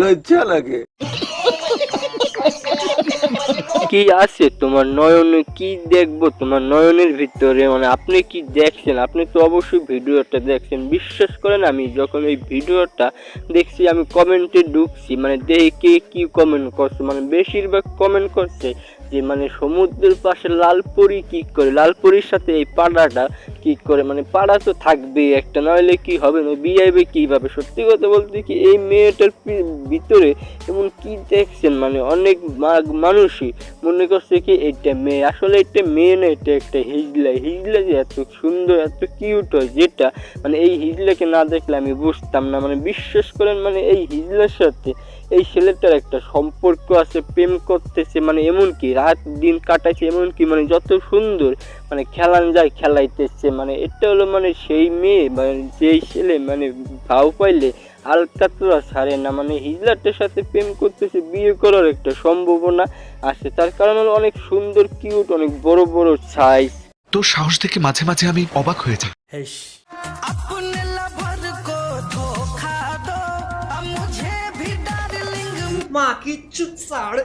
লজ্জা লাগে। কি আছে তোমার নয়নে? কি দেখব তোমার নয়নের ভিতরে? মানে আপনি কি দেখছেন? আপনি তো অবশ্যই ভিডিওটা দেখছেন। বিশ্বাস করেন আমি যখন এই ভিডিওটা দেখছি, আমি কমেন্টে ঢুকছি। মানে দেখে কে কমেন্ট করছে? মানে বেশিরভাগ কমেন্ট করছে যে মানে সমুদ্রের পাশে লালপুরি কি করে? লালপুরির সাথে এই পাড়াটা কি করে? মানে পাড়া তো থাকবেই একটা, নইলে কি হবে? না বিয়াইবে কীভাবে? সত্যি কথা বলতে কি এই মেয়েটার ভিতরে এমন কি দেখছেন? মানে অনেক মানুষই মনে করছে কি এটা মেয়ে। আসলে এটা মেয়ে না এটা একটা হিজলা। হিজলা যে এত সুন্দর, এত কিউট হয় যেটা মানে এই হিজলাকে না দেখলে আমি বুঝতাম না। মানে বিশ্বাস করেন মানে এই হিজলার সাথে এই ছেলেটার একটা সম্পর্ক আছে, প্রেম করতেছে মানে এমন কি? রাত দিন কাটাইছে এমনকি মানে যত সুন্দর মানে খেলান যায় খেলাইতেছে মানে এটা হলো মানে সেই মেয়ে মানে যেই ছেলে মানে ভাও পাইলে আলকাতরা ছাড়ে না মানে হিজলারটার সাথে প্রেম করতেছে বিয়ে করার একটা সম্ভাবনা আছে তার কারণ হলো অনেক সুন্দর কিউট অনেক বড় বড় সাইজ তো সাহস দেখে মাঝে মাঝে আমি অবাক হয়ে যাই। মা কিচ্ছু ছাড়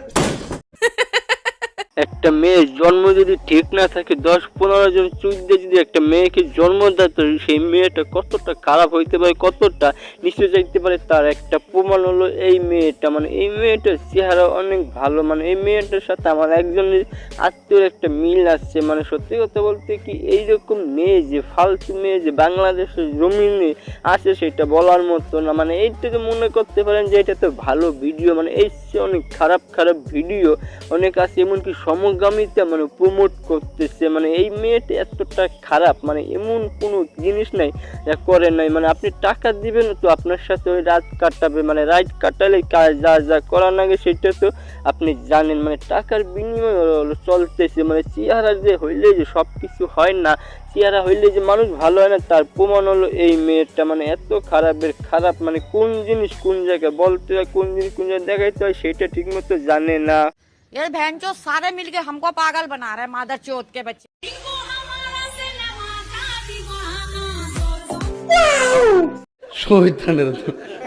একটা মেয়ের জন্ম যদি ঠিক না থাকে, দশ পনেরো জন চুদ্দে যদি একটা মেয়েকে জন্ম দেয়, তো সেই মেয়েটা কতটা খারাপ হইতে পারে, কতটা নিচে যাইতে পারে, তার একটা প্রমাণ হলো এই মেয়েটা। মানে এই মেয়েটার চেহারা অনেক ভালো মানে এই মেয়েটার সাথে আমার একজনের আত্মীয়র একটা মিল আসছে মানে সত্যি কথা বলতে কি, এইরকম মেয়ে যে ফালতু মেয়ে যে বাংলাদেশের জমিনে আছে, সেটা বলার মতো না। মানে এইটাকে মনে করতে পারেন যে এটা তো ভালো ভিডিও মানে এই অনেক খারাপ খারাপ ভিডিও অনেক আছে, এমনকি সমগামিতা মানে প্রমোট করতেছে মানে এই মেয়েটা এতটা খারাপ মানে এমন কোনো জিনিস নাই যা করে নাই মানে আপনি টাকা দিবেন তো আপনার সাথে ওই রাত কাটাবে মানে রাত কাটালে কাজ যা যা করার আগে সেটা তো আপনি জানেন মানে টাকার বিনিময় চলতেছে মানে চেহারা যে হইলে যে সব কিছু হয় না, চেহারা হইলে যে মানুষ ভালো হয় না, তার প্রমাণ হলো এই মেয়েটা মানে এত খারাপের খারাপ মানে কোন জিনিস কোন জায়গায় বলতে হয়, কোন জিনিস কোন জায়গায় দেখাইতে হয় সেটা ঠিকমতো জানে না। ये बहन चो सारे मिलके हमको पागल बना रहे हैं मादर चौथ के बच्चे।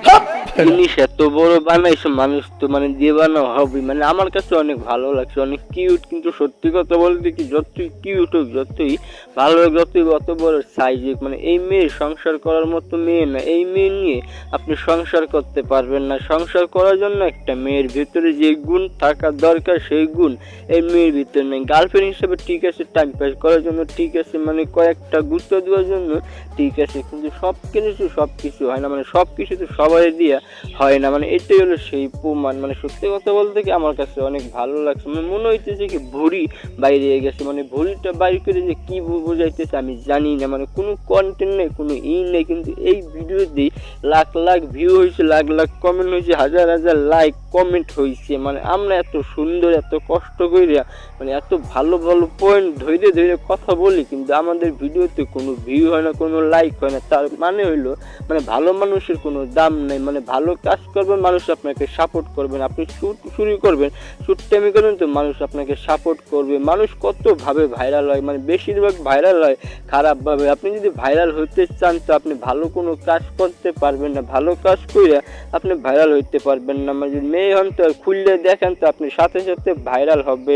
জিনিস এত বড় বানাইছো, মানুষ তো মানে বানাও হবে মানে আমার কাছে অনেক ভালো লাগছে, অনেক কিউট কিন্তু সত্যি কথা বলতে কি, যতই কিউট হোক, যতই ভালো হোক, যতই অত বড় সাইজ হোক মানে এই মেয়ে সংসার করার মতো মেয়ে না, এই মেয়ে নিয়ে আপনি সংসার করতে পারবেন না। সংসার করার জন্য একটা মেয়ের ভিতরে যে গুণ থাকা দরকার, সেই গুণ এই মেয়ের ভিতরে নেই। গার্লফ্রেন্ড হিসেবে ঠিক আছে টাইম পাস করার জন্য ঠিক আছে মানে কয়েকটা গুরুত্ব দেওয়ার জন্য ঠিক আছে, কিন্তু সব কিছু সব কিছু হয় না মানে সব কিছু তো সবাই দিয়া হয় না। মানে এটাই হলো সেই প্রমাণ। মানে সত্যি কথা বলতে কি আমার কাছে অনেক ভালো লাগছে। মানে মনে হইতেছে কি ভুড়ি বাইরে গেছে। মানে ভুড়িটা বাইরে করে যে কি বোঝাইতেছে আমি জানি না। মানে কোনো কন্টেন্ট নেই, কোনো ই নেই। কিন্তু এই ভিডিওতেই লাখ লাখ ভিউ হয়েছে লাখ লাখ কমেন্ট হয়েছে হাজার হাজার লাইক কমেন্ট হয়েছে মানে আমরা এত সুন্দর, এত কষ্ট করিয়া মানে এত ভালো ভালো পয়েন্ট ধরে ধরে কথা বলি, কিন্তু আমাদের ভিডিওতে কোনো ভিউ হয় না, কোনো লাইক হয় না। তার মানে হইল মানে ভালো মানুষের কোনো দাম নেই মানে ভালো কাজ করবেন, মানুষ আপনাকে সাপোর্ট করবেন। আপনি শুট, শুরু করবেন, শুট টাইমে করবেন তো মানুষ আপনাকে সাপোর্ট করবে। মানুষ কতভাবে ভাইরাল হয় মানে বেশিরভাগ ভাইরাল হয় খারাপভাবে। আপনি যদি ভাইরাল হতে চান তো আপনি ভালো কোনো কাজ করতে পারবেন না। ভালো কাজ করে আপনি ভাইরাল হইতে পারবেন না। মানে যদি মেয়ে হন তো খুললে দেখেন তো আপনি সাথে সাথে ভাইরাল হবে।